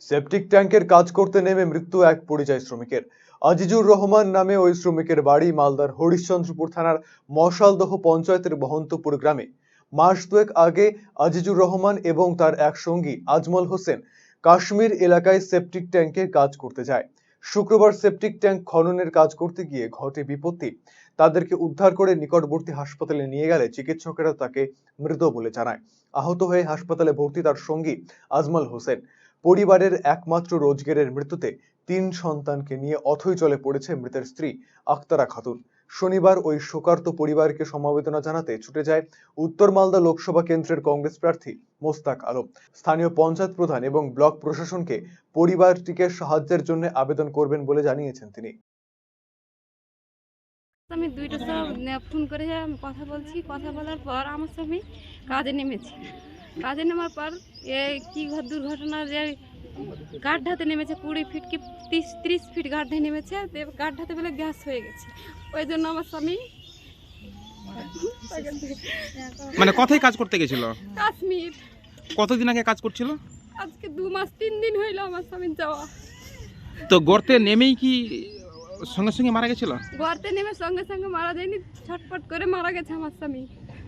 Septic ট্যাঙ্কের কাজ করতে নেমে মৃত্যু এক পরিযায়ী শ্রমিকের। আজিজুর রহমান নামে ওই শ্রমিকের বাড়ি মালদার হরিশ্চন্দ্রপুর থানার মশালদহ পঞ্চায়েতের বহন্তপুর গ্রামে। মাস দুয়েক আগে আজিজুর রহমান এবং তার এক সঙ্গী আজমল হোসেন কাশ্মীর এলাকায় সেপটিক ট্যাঙ্কের কাজ করতে যায়। শুক্রবার সেপটিক ট্যাঙ্ক খননের কাজ করতে গিয়ে ঘটে বিপত্তি। তাদেরকে উদ্ধার করে নিকটবর্তী হাসপাতালে নিয়ে গেলে চিকিৎসকেরা তাকে মৃত বলে জানায়। আহত হয়ে হাসপাতালে ভর্তি তার সঙ্গী আজমল হোসেন। পরিবারের একমাত্র রোজগারের মৃত্যুতে তিন সন্তানকে নিয়ে অথই চলে পড়েছে মৃতের স্ত্রী আক্তারা খাতুন শনিবার ওই শোকার্ত পরিবারকে সমবেদনা জানাতে ছুটে যায় উত্তর মালদা লোকসভা কেন্দ্রের কংগ্রেস প্রার্থী মোস্তাক আলম। স্থানীয় পঞ্চায়েত প্রধান এবং ব্লক প্রশাসনকে পরিবারটিকে সাহায্যের জন্য আবেদন করবেন বলে জানিয়েছেন তিনি। আমি দুইটা সব ফোন করে কথা বলছি। কথা বলার পর আমার স্বামী কাজে নেমেছে। কাজে নেওয়ার পর এ কি দুর্ঘটনা যে গাড্ডাতে নেমেছে কুড়ি ফিট কি তিরিশ ত্রিশ ফিট গাড্ডায় নেমেছে তো গাড্ডাতে বলে গ্যাস হয়ে গেছে। ওই জন্য আমার স্বামী মানে কথাই কাজ করতে গেছিল? কাশ্মীর। কতদিন আগে কাজ করছিল? আজকে দু মাস তিন দিন হইল আমার স্বামীর যাওয়া। তো গর্তে নেমেই কি সঙ্গে সঙ্গে মারা গেছিল? গর্তে নেমে সঙ্গে সঙ্গে মারা যায়নি ছটপট করে মারা গেছে আমার স্বামী।